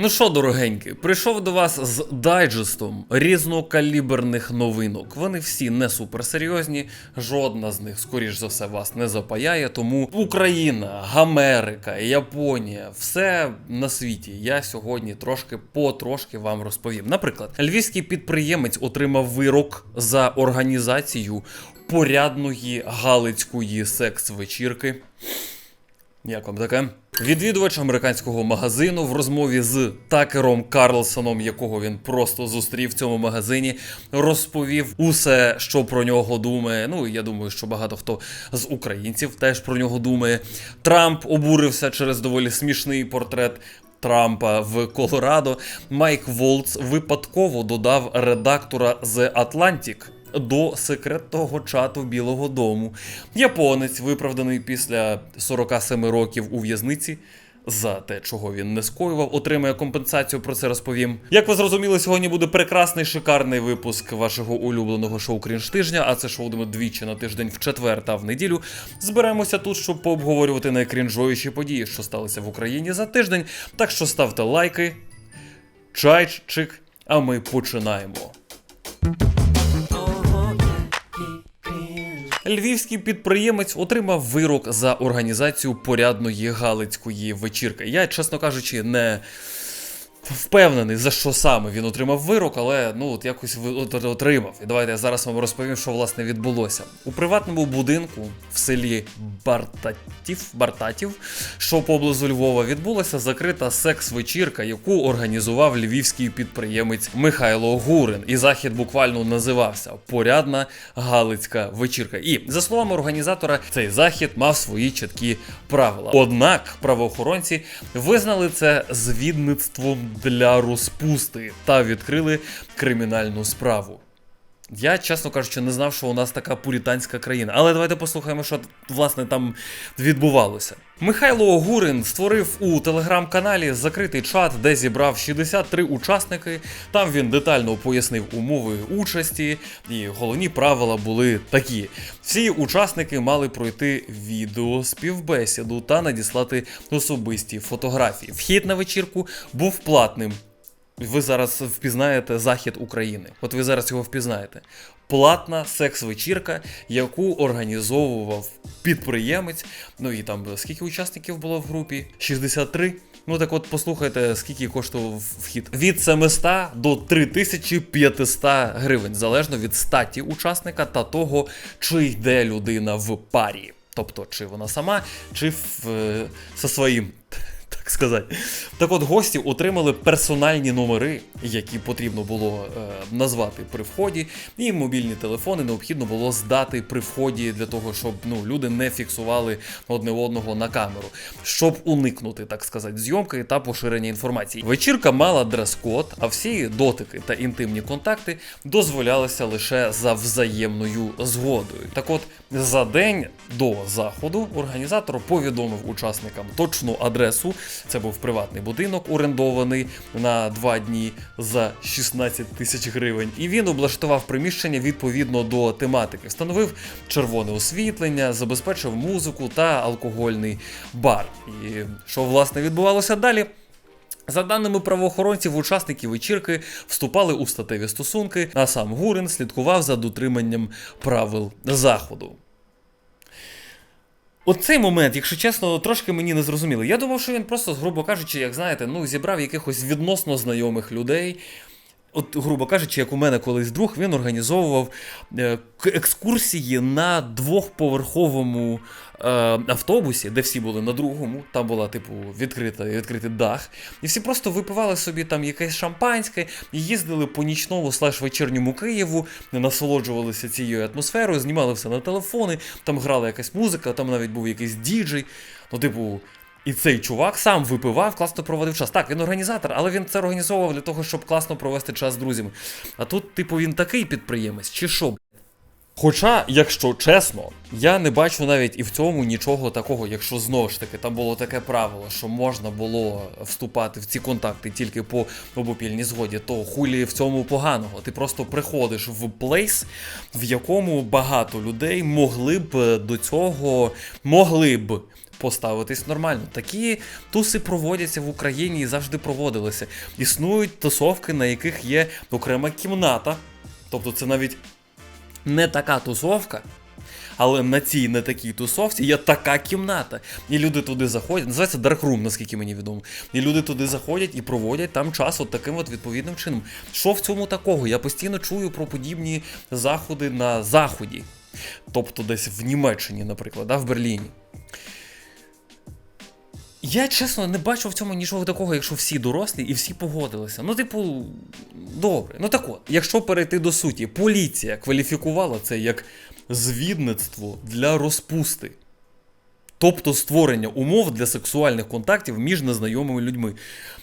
Ну що, дорогенькі, прийшов до вас з дайджестом різнокаліберних новинок. Вони всі не суперсерйозні, жодна з них, скоріш за все, вас не запаяє. Тому Україна, Америка, Японія, все на світі. Я сьогодні трошки потрошки вам розповім. Наприклад, львівський підприємець отримав вирок за організацію порядної галицької секс-вечірки. Як вам таке? Відвідувач американського магазину в розмові з Такером Карлсоном, якого він просто зустрів в цьому магазині, розповів усе, що про нього думає. Ну, я думаю, що багато хто з українців теж про нього думає. Трамп обурився через доволі смішний портрет. Трампа в Колорадо Майк Волц випадково додав редактора The Atlantic до секретного чату Білого Дому. Японець, виправданий після 47 років у в'язниці. За те, чого він не скоював, отримає компенсацію. Про це розповім. Як ви зрозуміли, сьогодні буде прекрасний шикарний випуск вашого улюбленого шоу Крінж тижня. А це шоу двічі на тиждень в четвер та в неділю. Зберемося тут, щоб пообговорювати найкрінжовіші події, що сталися в Україні за тиждень. Так що ставте лайки, чайчик, а ми починаємо. Львівський підприємець отримав вирок за організацію порядної галицької вечірки. Я, чесно кажучи, не впевнений, за що саме він отримав вирок, але ну от якось отримав. І давайте я зараз вам розповім, що власне відбулося. У приватному будинку в селі Бартатів, Бартатів, що поблизу Львова, відбулася закрита секс-вечірка, яку організував львівський підприємець Михайло Гурин. І захід буквально називався Порядна Галицька вечірка. І за словами організатора, цей захід мав свої чіткі правила. Однак правоохоронці визнали це звідництвом для розпусти та відкрили кримінальну справу. Я, чесно кажучи, не знав, що у нас така пуританська країна. Але давайте послухаємо, що власне там відбувалося. Михайло Огурин створив у телеграм-каналі закритий чат, де зібрав 63 учасники. Там він детально пояснив умови участі, і головні правила були такі: всі учасники мали пройти відеоспівбесіду та надіслати особисті фотографії. Вхід на вечірку був платним. Ви зараз впізнаєте захід України. От ви зараз його впізнаєте. Платна секс-вечірка, яку організовував підприємець. Ну і там скільки учасників було в групі? 63. Ну так от послухайте, скільки коштував вхід. Від 700 до 3500 гривень, залежно від статі учасника та того, чи йде людина в парі. Тобто, чи вона сама, чи в, е, зі своїм сказати. Так от гості отримали персональні номери, які потрібно було е, назвати при вході, і мобільні телефони необхідно було здати при вході для того, щоб ну, люди не фіксували одне одного на камеру, щоб уникнути, так сказати, зйомки та поширення інформації. Вечірка мала дрес-код, а всі дотики та інтимні контакти дозволялися лише за взаємною згодою. Так от, за день до заходу організатор повідомив учасникам точну адресу. Це був приватний будинок, орендований на два дні за 16 тисяч гривень. І він облаштував приміщення відповідно до тематики, встановив червоне освітлення, забезпечив музику та алкогольний бар. І що власне відбувалося далі? За даними правоохоронців, учасники вечірки вступали у статеві стосунки, а сам Гурин слідкував за дотриманням правил заходу. Оцей момент, якщо чесно, трошки мені не зрозуміло. Я думав, що він просто, грубо кажучи, як знаєте, ну зібрав якихось відносно знайомих людей. От, грубо кажучи, як у мене колись друг, він організовував е, екскурсії на двохповерховому е, автобусі, де всі були на другому. Там була, типу, відкрита, відкритий дах. І всі просто випивали собі там якесь шампанське їздили по нічному слеш вечірньому Києву, насолоджувалися цією атмосферою, знімали все на телефони, там грала якась музика, там навіть був якийсь діджей. Ну, типу. І цей чувак сам випивав, класно проводив час. Так, він організатор, але він це організовував для того, щоб класно провести час з друзями. А тут, типу, він такий підприємець, чи що? Хоча, якщо чесно, я не бачу навіть і в цьому нічого такого, якщо знову ж таки там було таке правило, що можна було вступати в ці контакти тільки по обопільній згоді, то хулі в цьому поганого. Ти просто приходиш в плейс, в якому багато людей могли б до цього могли б. Поставитись нормально. Такі туси проводяться в Україні і завжди проводилися. Існують тусовки, на яких є окрема кімната. Тобто це навіть не така тусовка, але на цій не такій тусовці є така кімната. І люди туди заходять. Називається Room, наскільки мені відомо. І люди туди заходять і проводять там час от таким от відповідним чином. Що в цьому такого? Я постійно чую про подібні заходи на заході. Тобто десь в Німеччині, наприклад, да, в Берліні. Я чесно не бачу в цьому нічого такого, якщо всі дорослі і всі погодилися. Ну, типу, добре. Ну так от, якщо перейти до суті, поліція кваліфікувала це як звідництво для розпусти. Тобто створення умов для сексуальних контактів між незнайомими людьми.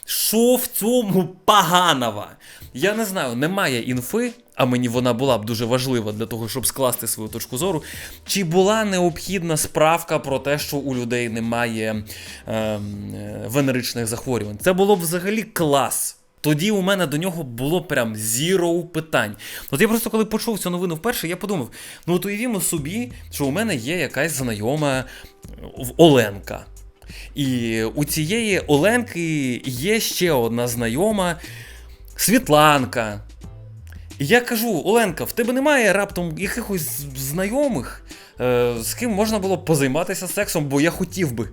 Що в цьому поганого? Я не знаю, немає інфи, а мені вона була б дуже важлива для того, щоб скласти свою точку зору. Чи була необхідна справка про те, що у людей немає ем, е, венеричних захворювань? Це було б взагалі клас. Тоді у мене до нього було прям зіро питань. От я просто коли почув цю новину вперше, я подумав: ну от уявімо собі, що у мене є якась знайома Оленка. І у цієї Оленки є ще одна знайома Світланка. І я кажу: Оленка, в тебе немає раптом якихось знайомих, е, з ким можна було позайматися сексом, бо я хотів би.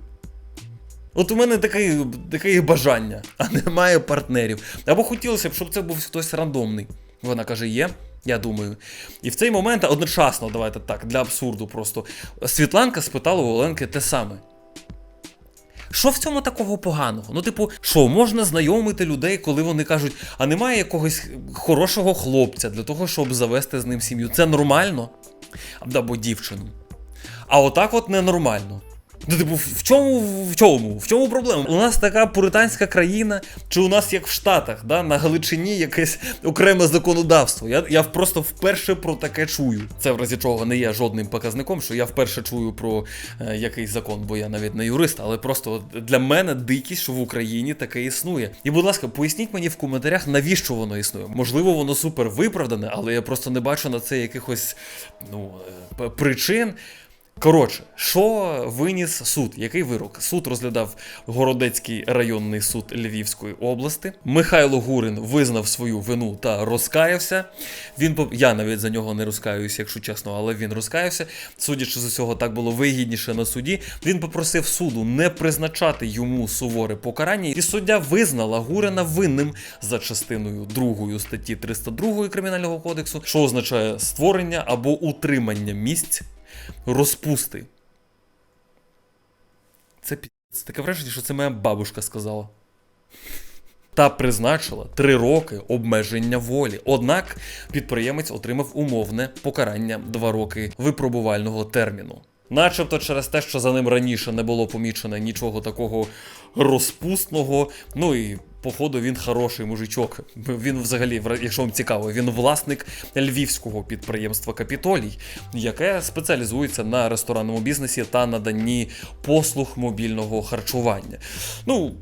От у мене таке, таке бажання, а немає партнерів. Або хотілося б, щоб це був хтось рандомний. Вона каже, є. Я думаю. І в цей момент одночасно, давайте так, для абсурду просто. Світланка спитала у Оленки те саме. Що в цьому такого поганого? Ну, типу, що можна знайомити людей, коли вони кажуть, а немає якогось хорошого хлопця для того, щоб завести з ним сім'ю. Це нормально? Або дівчину. А отак от ненормально. Ну, типу, в чому, в чому? В чому проблема? У нас така пуританська країна, чи у нас як в Штатах, да, на Галичині якесь окреме законодавство. Я, я просто вперше про таке чую. Це в разі чого не є жодним показником, що я вперше чую про е, якийсь закон, бо я навіть не юрист, але просто для мене дикість, що в Україні таке існує. І, будь ласка, поясніть мені в коментарях, навіщо воно існує. Можливо, воно супер виправдане, але я просто не бачу на це якихось ну, е, причин. Коротше, що виніс суд? Який вирок? Суд розглядав Городецький районний суд Львівської області. Михайло Гурин визнав свою вину та розкаявся. Він поп- я навіть за нього не розкаюся, якщо чесно, але він розкаявся. Судячи з усього, так було вигідніше на суді. Він попросив суду не призначати йому суворе покарання, і суддя визнала Гурина винним за частиною 2 статті 302 Кримінального кодексу, що означає створення або утримання місць розпусти. Це пі***ць. Таке враження, що це моя бабушка сказала. Та призначила три роки обмеження волі. Однак підприємець отримав умовне покарання два роки випробувального терміну. Начебто через те, що за ним раніше не було помічено нічого такого розпусного. Ну і походу він хороший мужичок. Він взагалі, якщо вам цікаво, він власник львівського підприємства Капітолій, яке спеціалізується на ресторанному бізнесі та наданні послуг мобільного харчування. Ну,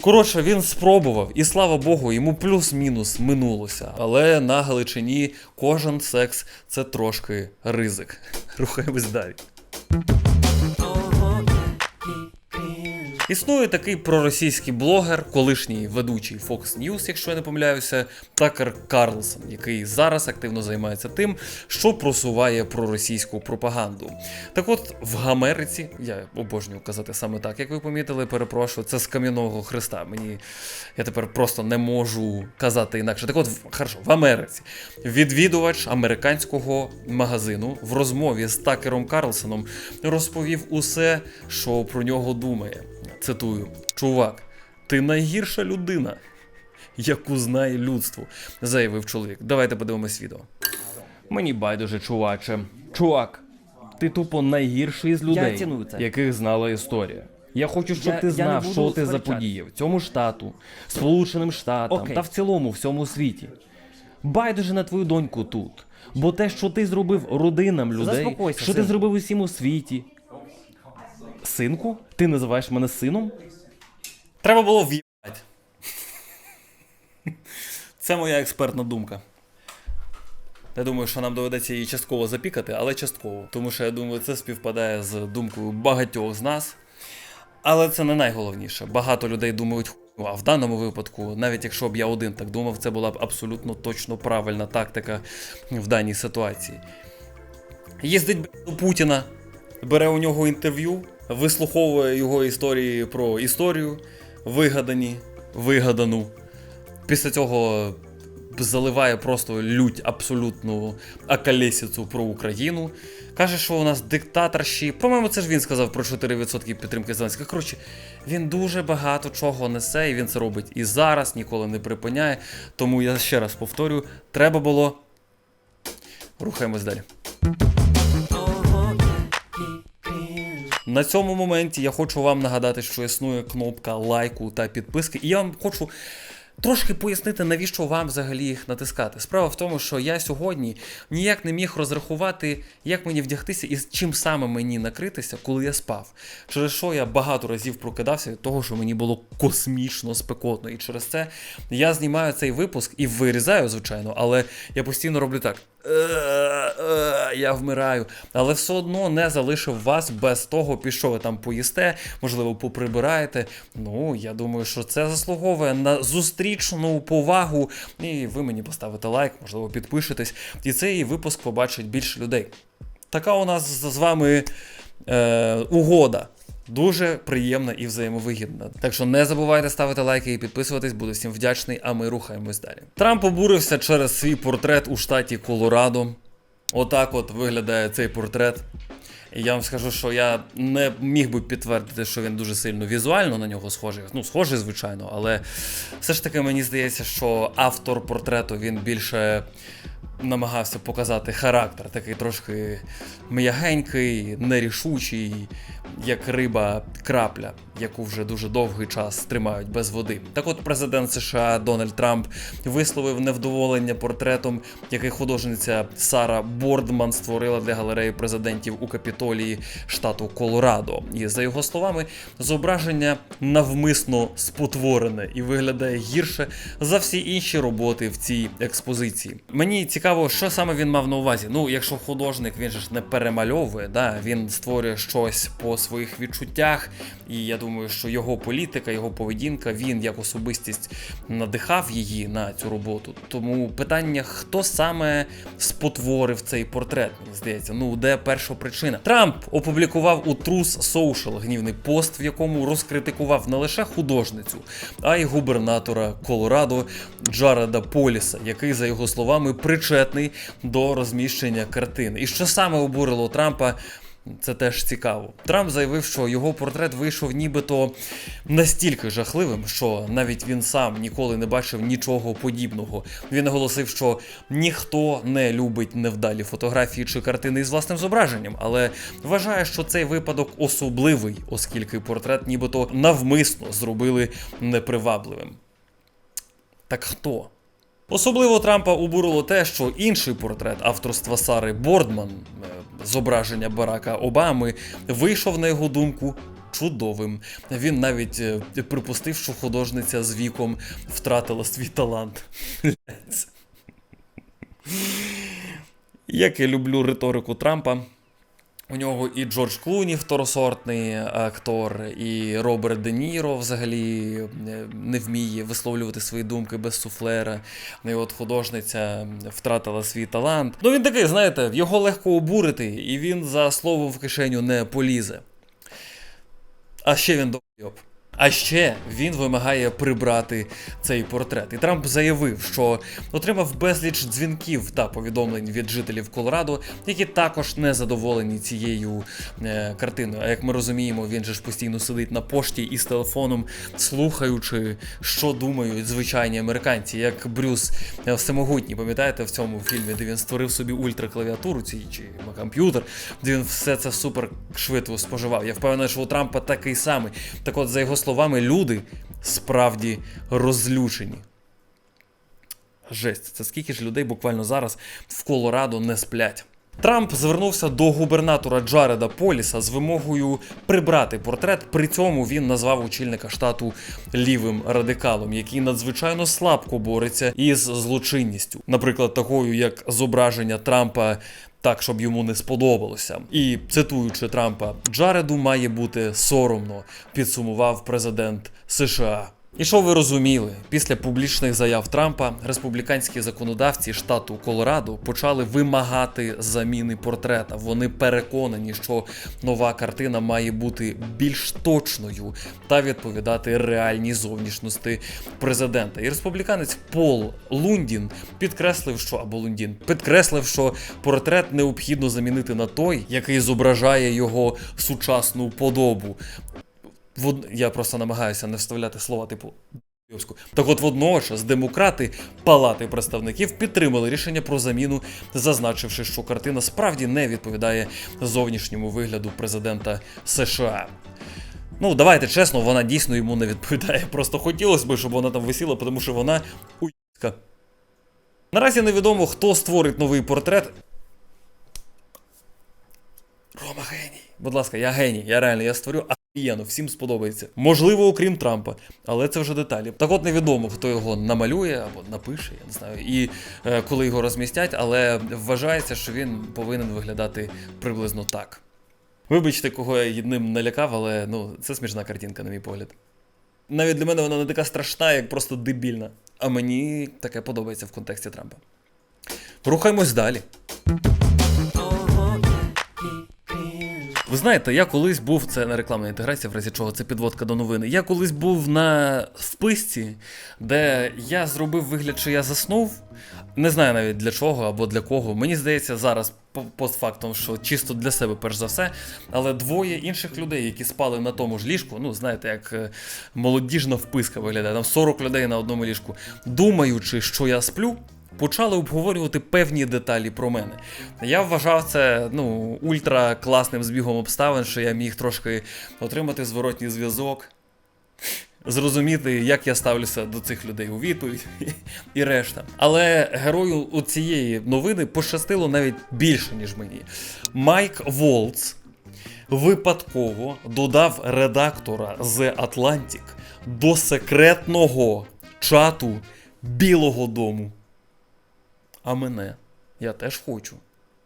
Коротше, він спробував, і слава Богу, йому плюс-мінус минулося. Але на Галичині кожен секс це трошки ризик. Рухаємось далі. Існує такий проросійський блогер, колишній ведучий Fox News, якщо я не помиляюся, Такер Карлсон, який зараз активно займається тим, що просуває проросійську пропаганду. Так от в Америці, я обожнюю казати саме так, як ви помітили, перепрошую, це з кам'яного хреста. Мені я тепер просто не можу казати інакше. Так от, хорошо, в Америці відвідувач американського магазину в розмові з Такером Карлсоном розповів усе, що про нього думає. Цитую: Чувак, ти найгірша людина, яку знає людство, заявив чоловік. Давайте подивимось відео. Мені байдуже, чуваче. Чувак, ти тупо найгірший з людей, ціную це. яких знала історія. Я хочу, щоб Я- ти я не знав, буду що ти за сперечатися. цьому штату, Сполученим Штатам Окей. та в цілому всьому світі. Байдуже на твою доньку тут. Бо те, що ти зробив родинам людей, Заспокойся, що ти синку. зробив усім у світі. Синку? Ти називаєш мене сином? Треба було в'їбать. Це моя експертна думка. Я думаю, що нам доведеться її частково запікати, але частково. Тому що я думаю, це співпадає з думкою багатьох з нас. Але це не найголовніше. Багато людей думають, «Ху, а в даному випадку, навіть якщо б я один так думав, це була б абсолютно точно правильна тактика в даній ситуації. Їздить до Путіна, бере у нього інтерв'ю, вислуховує його історії про історію, вигадані, вигадану. Після цього заливає просто лють абсолютну акалесіцу про Україну. Каже, що у нас диктаторші. По-моєму, це ж він сказав про 4% підтримки Зеленського. Коротше, він дуже багато чого несе, і він це робить і зараз, ніколи не припиняє. Тому я ще раз повторюю: треба було. Рухаємось далі. На цьому моменті я хочу вам нагадати, що існує кнопка лайку та підписки, і я вам хочу. Трошки пояснити, навіщо вам взагалі їх натискати. Справа в тому, що я сьогодні ніяк не міг розрахувати, як мені вдягтися і з чим саме мені накритися, коли я спав. Через що я багато разів прокидався від того, що мені було космічно спекотно. І через це я знімаю цей випуск і вирізаю, звичайно, але я постійно роблю так. «Е-е-е, Я вмираю, але все одно не залишив вас без того, що ви там поїсте, можливо, поприбираєте. Ну, я думаю, що це заслуговує на зустрічну повагу. І ви мені поставите лайк, можливо, підпишетесь. І цей випуск побачить більше людей. Така у нас з вами е, угода. Дуже приємна і взаємовигідна. Так що не забувайте ставити лайки і підписуватись, буду всім вдячний, а ми рухаємось далі. Трамп обурився через свій портрет у штаті Колорадо. Отак от виглядає цей портрет. І я вам скажу, що я не міг би підтвердити, що він дуже сильно візуально на нього схожий. Ну, схожий, звичайно, але все ж таки мені здається, що автор портрету він більше намагався показати характер, такий трошки м'ягенький, нерішучий, як риба крапля, яку вже дуже довгий час тримають без води. Так от президент США Дональд Трамп висловив невдоволення портретом, який художниця Сара Бордман створила для галереї президентів у Капітолії штату Колорадо. І за його словами, зображення навмисно спотворене і виглядає гірше за всі інші роботи в цій експозиції. Мені цікаво, що саме він мав на увазі. Ну, якщо художник він же ж не перемальовує, да, він створює щось по своїх відчуттях, і я думаю, що його політика, його поведінка, він як особистість надихав її на цю роботу. Тому питання, хто саме спотворив цей портрет, мені здається, ну де перша причина? Трамп опублікував у Трус Social гнівний пост, в якому розкритикував не лише художницю, а й губернатора Колорадо Джареда Поліса, який, за його словами, причетний до розміщення картини. І що саме обурило Трампа? Це теж цікаво. Трамп заявив, що його портрет вийшов нібито настільки жахливим, що навіть він сам ніколи не бачив нічого подібного. Він наголосив, що ніхто не любить невдалі фотографії чи картини з власним зображенням, але вважає, що цей випадок особливий, оскільки портрет нібито навмисно зробили непривабливим. Так хто? Особливо Трампа обурило те, що інший портрет авторства Сари Бордман, е, зображення Барака Обами, вийшов на його думку. Чудовим. Він навіть е, припустив, що художниця з віком втратила свій талант. Як я люблю риторику Трампа. У нього і Джордж Клуні второсортний актор, і Роберт Де Ніро взагалі е, не вміє висловлювати свої думки без суфлера. І от художниця втратила свій талант. Ну він такий, знаєте, його легко обурити, і він за слово в кишеню не полізе. А ще він довйоб. А ще він вимагає прибрати цей портрет. І Трамп заявив, що отримав безліч дзвінків та повідомлень від жителів Колорадо, які також не задоволені цією е, картиною. А як ми розуміємо, він же ж постійно сидить на пошті із телефоном, слухаючи, що думають звичайні американці, як Брюс е, Всемогутній. Пам'ятаєте в цьому фільмі, де він створив собі ультраклавіатуру ці чи комп'ютер, де він все це супер швидко споживав. Я впевнений, що у Трампа такий самий. Так от, за його словами, люди справді розлючені. Жесть, це скільки ж людей буквально зараз в Колорадо не сплять. Трамп звернувся до губернатора Джареда Поліса з вимогою прибрати портрет. При цьому він назвав очільника штату лівим радикалом, який надзвичайно слабко бореться із злочинністю, наприклад, такою як зображення Трампа. Так, щоб йому не сподобалося. І цитуючи Трампа, Джареду має бути соромно, підсумував президент США. І що ви розуміли, після публічних заяв Трампа республіканські законодавці штату Колорадо почали вимагати заміни портрета. Вони переконані, що нова картина має бути більш точною та відповідати реальній зовнішності президента. І республіканець Пол Лундін підкреслив, що або Лундін підкреслив, що портрет необхідно замінити на той, який зображає його сучасну подобу. Вод... Я просто намагаюся не вставляти слова типу. Так от водночас демократи Палати представників підтримали рішення про заміну, зазначивши, що картина справді не відповідає зовнішньому вигляду президента США. Ну, давайте чесно, вона дійсно йому не відповідає. Просто хотілося б, щоб вона там висіла, тому що вона уїська. Наразі невідомо, хто створить новий портрет. Рома геній. Будь ласка, я геній, я реально я створю ахуєнно, всім сподобається. Можливо, окрім Трампа, але це вже деталі. Так от невідомо, хто його намалює або напише, я не знаю, і е, коли його розмістять, але вважається, що він повинен виглядати приблизно так. Вибачте, кого я ним налякав, але ну, це смішна картинка, на мій погляд. Навіть для мене вона не така страшна, як просто дебільна. А мені таке подобається в контексті Трампа. Рухаємось далі. Ви знаєте, я колись був, це не рекламна інтеграція, в разі чого це підводка до новини. Я колись був на вписці, де я зробив вигляд, що я заснув. Не знаю навіть для чого або для кого. Мені здається, зараз по- постфактом, що чисто для себе, перш за все. Але двоє інших людей, які спали на тому ж ліжку, ну знаєте, як е, молодіжна вписка виглядає, там 40 людей на одному ліжку, думаючи, що я сплю. Почали обговорювати певні деталі про мене. Я вважав це ну, ультра класним збігом обставин, що я міг трошки отримати зворотній зв'язок, зрозуміти, як я ставлюся до цих людей у відповідь і решта. Але герою у цієї новини пощастило навіть більше, ніж мені. Майк Волц випадково додав редактора The Atlantic до секретного чату Білого Дому. А мене я теж хочу.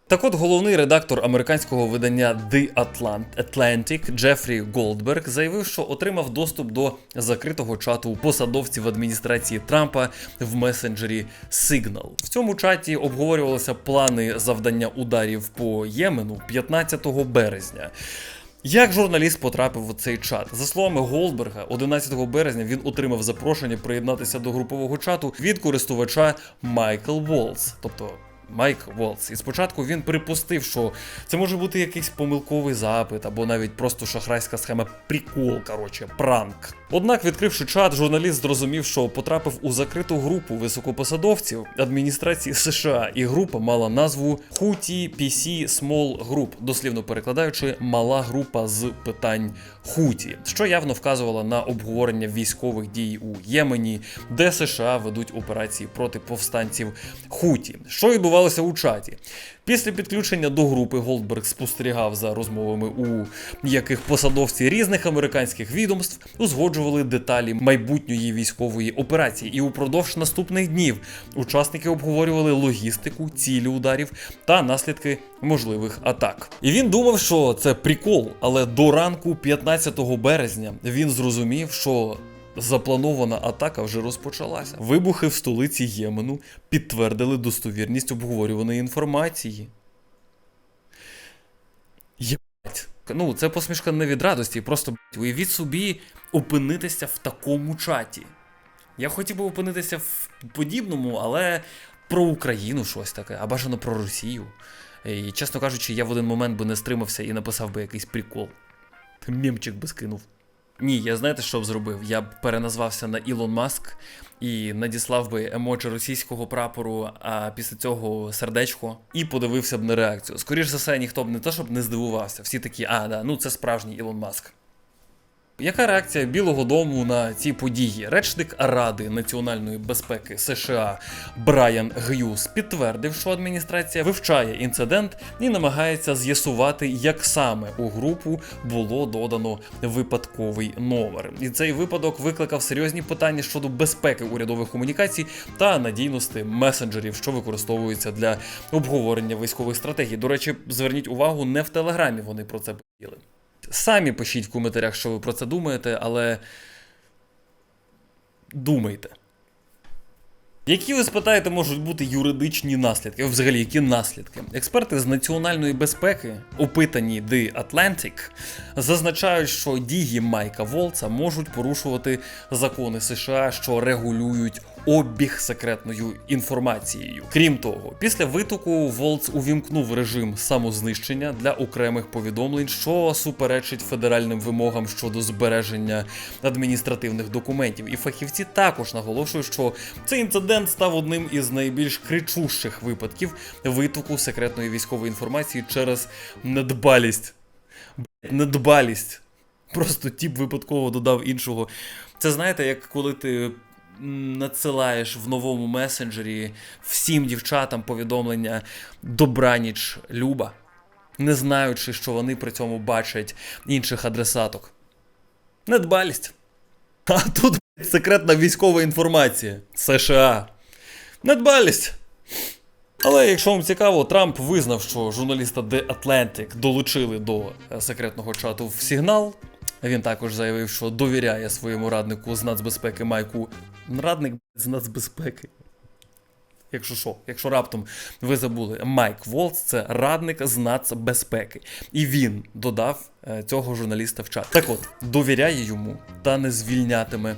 Так от головний редактор американського видання The Atlant- Atlantic Джефрі Голдберг заявив, що отримав доступ до закритого чату посадовців адміністрації Трампа в месенджері Signal. В цьому чаті обговорювалися плани завдання ударів по Ємену 15 березня. Як журналіст потрапив у цей чат? За словами Голдберга, 11 березня він отримав запрошення приєднатися до групового чату від користувача Майкл Волс, тобто Майк Волс. І спочатку він припустив, що це може бути якийсь помилковий запит або навіть просто шахрайська схема прикол, коротше, пранк. Однак, відкривши чат, журналіст зрозумів, що потрапив у закриту групу високопосадовців адміністрації США, і група мала назву Houthi PC Small Group, дослівно перекладаючи мала група з питань Хуті, що явно вказувало на обговорення військових дій у Ємені, де США ведуть операції проти повстанців Хуті. Що відбувалося у чаті? Після підключення до групи Голдберг спостерігав за розмовами, у яких посадовці різних американських відомств узгоджували деталі майбутньої військової операції. І упродовж наступних днів учасники обговорювали логістику, цілі ударів та наслідки можливих атак. І він думав, що це прикол, але до ранку 15 березня він зрозумів, що Запланована атака вже розпочалася. Вибухи в столиці Ємену підтвердили достовірність обговорюваної інформації. Єбать. Ну, це посмішка не від радості, просто блядь, уявіть собі опинитися в такому чаті. Я хотів би опинитися в подібному, але про Україну щось таке, а бажано про Росію. І, чесно кажучи, я в один момент би не стримався і написав би якийсь прикол. Мемчик би скинув. Ні, я знаєте, що б зробив? Я б переназвався на Ілон Маск і надіслав би емоджі російського прапору, а після цього сердечко, і подивився б на реакцію. Скоріше за все, ніхто б не то, щоб не здивувався. Всі такі, а, да, ну це справжній Ілон Маск. Яка реакція Білого Дому на ці події? Речник Ради національної безпеки США Брайан Г'юз підтвердив, що адміністрація вивчає інцидент і намагається з'ясувати, як саме у групу було додано випадковий номер. І цей випадок викликав серйозні питання щодо безпеки урядових комунікацій та надійності месенджерів, що використовуються для обговорення військових стратегій. До речі, зверніть увагу, не в телеграмі вони про це поділи. Самі пишіть в коментарях, що ви про це думаєте, але думайте. Які ви спитаєте, можуть бути юридичні наслідки? Взагалі, які наслідки? Експерти з національної безпеки, опитані The Atlantic, зазначають, що дії Майка Волца можуть порушувати закони США, що регулюють обіг секретною інформацією. Крім того, після витоку Волц увімкнув режим самознищення для окремих повідомлень, що суперечить федеральним вимогам щодо збереження адміністративних документів. І фахівці також наголошують, що цей інцидент став одним із найбільш кричущих випадків витоку секретної військової інформації через недбалість. Недбалість. Просто тіп випадково додав іншого. Це знаєте, як коли ти надсилаєш в новому месенджері всім дівчатам повідомлення Добраніч Люба, не знаючи, що вони при цьому бачать інших адресаток. Недбалість. А тут секретна військова інформація. США. Недбалість. Але якщо вам цікаво, Трамп визнав, що журналіста The Atlantic долучили до е, секретного чату в сигнал. Він також заявив, що довіряє своєму раднику з нацбезпеки Майку. Радник з нацбезпеки. Якщо що, якщо раптом ви забули, Майк Волц це радник з нацбезпеки. І він додав е, цього журналіста в чат. Так от, довіряє йому та не звільнятиме.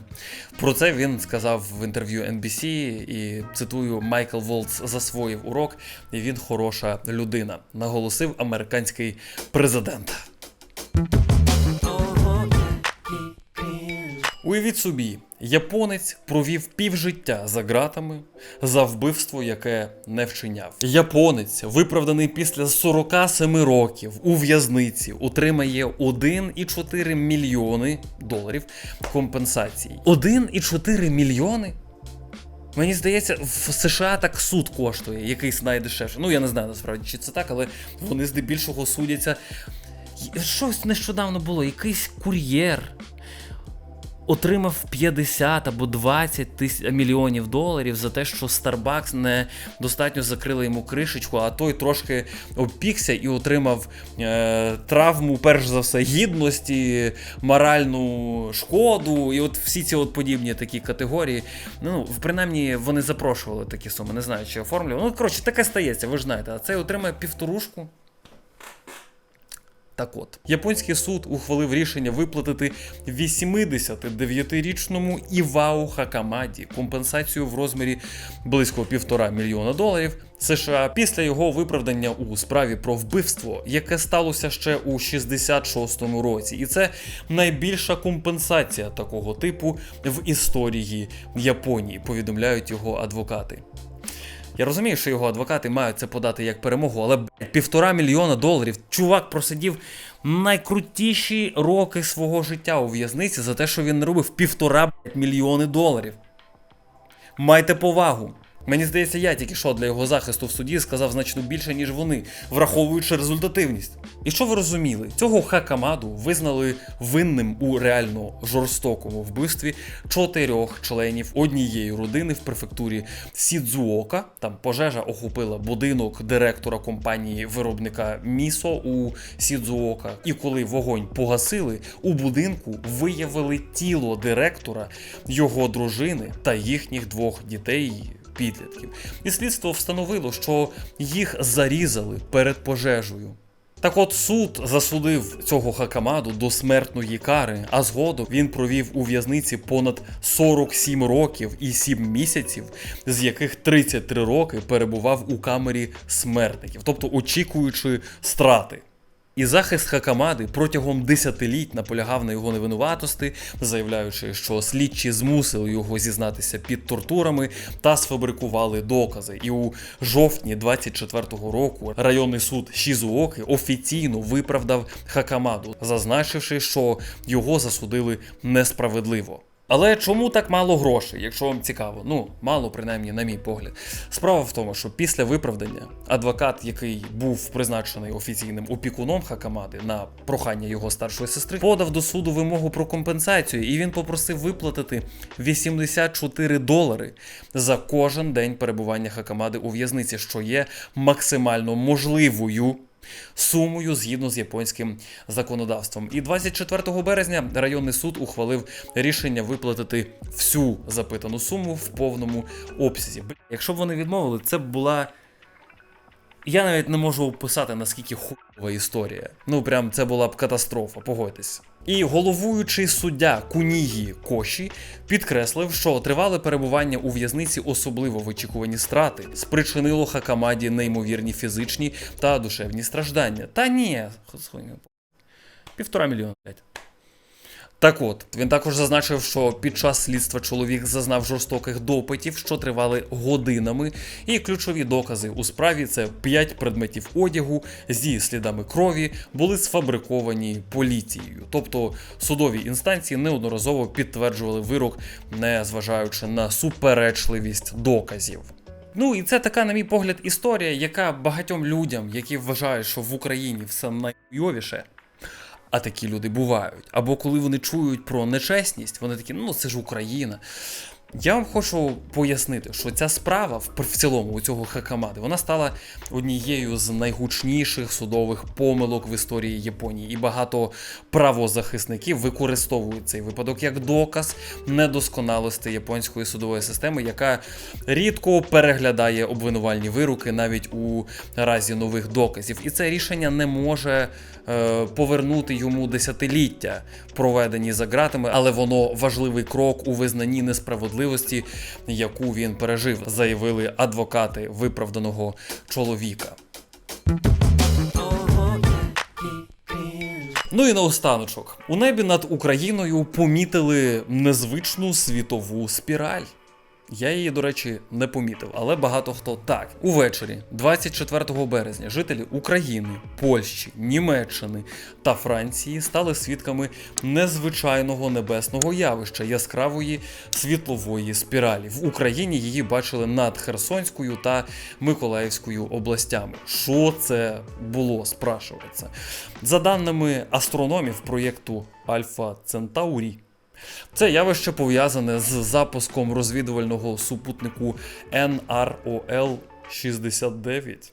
Про це він сказав в інтерв'ю NBC і цитую: Майкл Волц засвоїв урок, і він хороша людина, наголосив американський президент. Уявіть собі, японець провів півжиття за ґратами за вбивство, яке не вчиняв. Японець, виправданий після 47 років у в'язниці, отримає 1,4 мільйони доларів компенсації. 1,4 мільйони? Мені здається, в США так суд коштує, якийсь найдешевший. Ну я не знаю насправді, чи це так, але вони здебільшого судяться. Щось нещодавно було, якийсь кур'єр отримав 50 або 20 тисяч мільйонів доларів за те, що Starbucks не достатньо закрили йому кришечку, а той трошки обпікся і отримав е, травму, перш за все, гідності, моральну шкоду, і от всі ці от подібні такі категорії. Ну, принаймні, вони запрошували такі суми, не знаю, чи оформлювали. Ну, коротше, таке стається, ви ж знаєте, а цей отримає півторушку. Так от, японський суд ухвалив рішення виплатити 89-річному Івао Хакамаді компенсацію в розмірі близько півтора мільйона доларів США після його виправдання у справі про вбивство, яке сталося ще у 66-му році. І це найбільша компенсація такого типу в історії Японії, повідомляють його адвокати. Я розумію, що його адвокати мають це подати як перемогу, але блядь, півтора мільйона доларів. Чувак просидів найкрутіші роки свого життя у в'язниці за те, що він не робив півтора блядь, мільйони доларів. Майте повагу. Мені здається, я тільки що для його захисту в суді сказав значно більше, ніж вони, враховуючи результативність. І що ви розуміли? Цього Хакамаду визнали винним у реально жорстокому вбивстві чотирьох членів однієї родини в префектурі Сідзуока. Там пожежа охопила будинок директора компанії виробника Місо у Сідзуока. І коли вогонь погасили, у будинку виявили тіло директора, його дружини та їхніх двох дітей підлітків. І слідство встановило, що їх зарізали перед пожежею. Так от суд засудив цього Хакамаду до смертної кари, а згодом він провів у в'язниці понад 47 років і 7 місяців, з яких 33 роки перебував у камері смертників, тобто очікуючи страти. І захист Хакамади протягом десятиліть наполягав на його невинуватості, заявляючи, що слідчі змусили його зізнатися під тортурами та сфабрикували докази. І у жовтні 24-го року районний суд Шізуоки офіційно виправдав Хакамаду, зазначивши, що його засудили несправедливо. Але чому так мало грошей, якщо вам цікаво? Ну, мало, принаймні, на мій погляд. Справа в тому, що після виправдання адвокат, який був призначений офіційним опікуном Хакамади на прохання його старшої сестри, подав до суду вимогу про компенсацію, і він попросив виплатити 84 долари за кожен день перебування Хакамади у в'язниці, що є максимально можливою сумою згідно з японським законодавством. І 24 березня районний суд ухвалив рішення виплатити всю запитану суму в повному обсязі. Якщо б вони відмовили, це б була. Я навіть не можу описати, наскільки хуйова історія. Ну, прям це була б катастрофа, погодьтесь. І головуючий суддя Кунігі Коші підкреслив, що тривале перебування у в'язниці, особливо вичікувані страти, спричинило Хакамаді неймовірні фізичні та душевні страждання. Та ні, півтора мільйона, блядь. Так от, він також зазначив, що під час слідства чоловік зазнав жорстоких допитів, що тривали годинами, і ключові докази у справі це 5 предметів одягу зі слідами крові були сфабриковані поліцією. Тобто судові інстанції неодноразово підтверджували вирок, не зважаючи на суперечливість доказів. Ну і це така, на мій погляд, історія, яка багатьом людям, які вважають, що в Україні все наййовіше, а такі люди бувають. Або коли вони чують про нечесність, вони такі, ну це ж Україна. Я вам хочу пояснити, що ця справа в, цілому у цього Хакамади вона стала однією з найгучніших судових помилок в історії Японії, і багато правозахисників використовують цей випадок як доказ недосконалості японської судової системи, яка рідко переглядає обвинувальні вироки навіть у разі нових доказів. І це рішення не може е, повернути йому десятиліття, проведені за ґратами, але воно важливий крок у визнанні несправедливості, яку він пережив, заявили адвокати виправданого чоловіка. Ну і наостаночок. У небі над Україною помітили незвичну світову спіраль. Я її, до речі, не помітив, але багато хто так. Увечері, 24 березня, жителі України, Польщі, Німеччини та Франції стали свідками незвичайного небесного явища яскравої світлової спіралі. В Україні її бачили над Херсонською та Миколаївською областями. Що це було, спрашується. За даними астрономів проєкту Альфа Центаурі. Це явище пов'язане з запуском розвідувального супутнику NROL 69.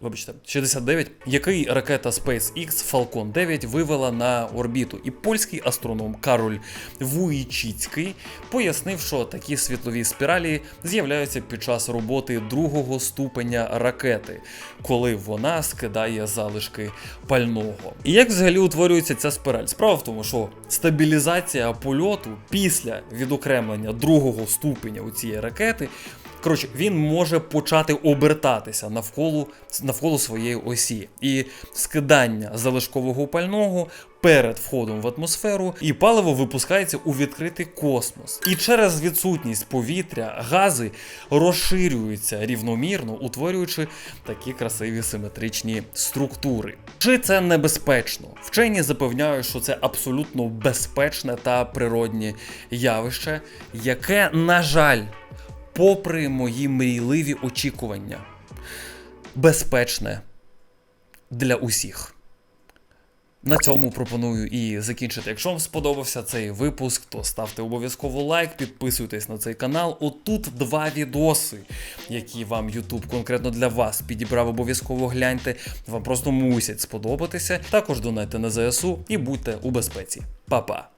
Вибачте, 69, який ракета SpaceX Falcon 9 вивела на орбіту. І польський астроном Кароль Вуйчіцький пояснив, що такі світлові спіралі з'являються під час роботи другого ступеня ракети, коли вона скидає залишки пального. І як взагалі утворюється ця спіраль? Справа в тому, що стабілізація польоту після відокремлення другого ступеня у цієї ракети Коротше, він може почати обертатися навколо, навколо своєї осі. І скидання залишкового пального перед входом в атмосферу, і паливо випускається у відкритий космос. І через відсутність повітря гази розширюються рівномірно, утворюючи такі красиві симетричні структури. Чи це небезпечно? Вчені запевняють, що це абсолютно безпечне та природнє явище, яке, на жаль, попри мої мрійливі очікування, безпечне для усіх. На цьому пропоную і закінчити. Якщо вам сподобався цей випуск, то ставте обов'язково лайк, підписуйтесь на цей канал. Отут два відоси, які вам YouTube конкретно для вас підібрав. Обов'язково гляньте. Вам просто мусять сподобатися. Також донайте на ЗСУ і будьте у безпеці. Па-па!